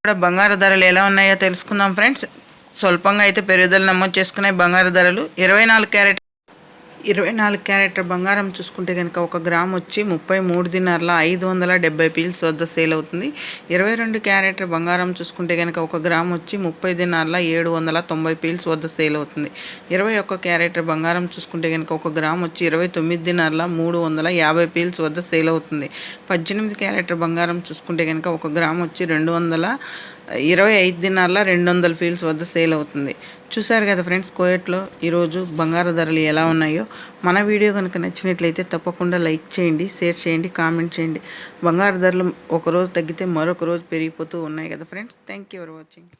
ఇక్కడ బంగారు ధరలు ఎలా ఉన్నాయో తెలుసుకుందాం ఫ్రెండ్స్. స్వల్పంగా అయితే పెరుగుదల నమోదు చేసుకునే బంగారు ధరలు. ఇరవై నాలుగు క్యారెట్ ఇరవై నాలుగు క్యారెట్ బంగారం చూసుకుంటే కనుక ఒక గ్రామ్ వచ్చి ముప్పై మూడు దినార్ల ఐదు వందల డెబ్బై పీల్స్ వద్ద సేల్ అవుతుంది. ఇరవై రెండు క్యారెట్ బంగారం చూసుకుంటే కనుక ఒక గ్రామ్ వచ్చి ముప్పై దినార్ల ఏడు వందల తొంభై పీల్స్ వద్ద సేల్ అవుతుంది. ఇరవై ఒక్క క్యారెట్ బంగారం చూసుకుంటే కనుక ఒక గ్రామ్ వచ్చి ఇరవై తొమ్మిది దినార్ల మూడు వందల యాభై పీల్స్ వద్ద సేల్ అవుతుంది. పద్దెనిమిది క్యారెట్ బంగారం చూసుకుంటే కనుక ఒక గ్రామ్ వచ్చి రెండు వందల ఇరవై ఐదు దినాల్లో రెండు వందల ఫీల్స్ వద్ద సేల్ అవుతుంది. చూసారు కదా ఫ్రెండ్స్ కోయట్లో ఈరోజు బంగారు ధరలు ఎలా ఉన్నాయో. మన వీడియో కనుక నచ్చినట్లయితే తప్పకుండా లైక్ చేయండి షేర్ చేయండి కామెంట్ చేయండి. బంగారు ధరలు ఒకరోజు తగ్గితే మరొక రోజు పెరిగిపోతూ ఉన్నాయి కదా friends. Thank you for watching.